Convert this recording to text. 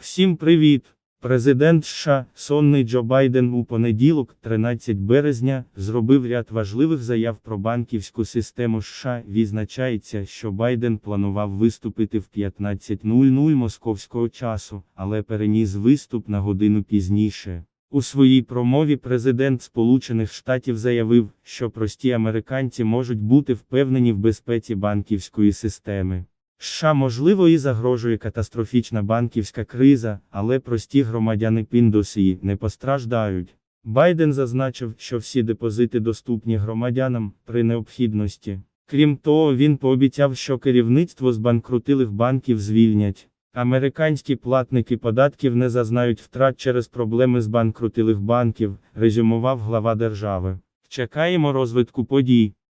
Всім привіт! Президент США, сонний Джо Байден у понеділок, 13 березня, зробив ряд важливих заяв про банківську систему США. Відзначається, що Байден планував виступити в 15.00 московського часу, але переніс виступ на годину пізніше. У своїй промові президент Сполучених Штатів заявив, що прості американці можуть бути впевнені в безпеці банківської системи. США можливо і загрожує катастрофічна банківська криза, але прості громадяни Піндосії не постраждають. Байден зазначив, що всі депозити доступні громадянам при необхідності. Крім того, він пообіцяв, що керівництво збанкрутилих банків звільнять. Американські платники податків не зазнають втрат через проблеми збанкрутилих банків, резюмував глава держави. Чекаємо розвитку подій.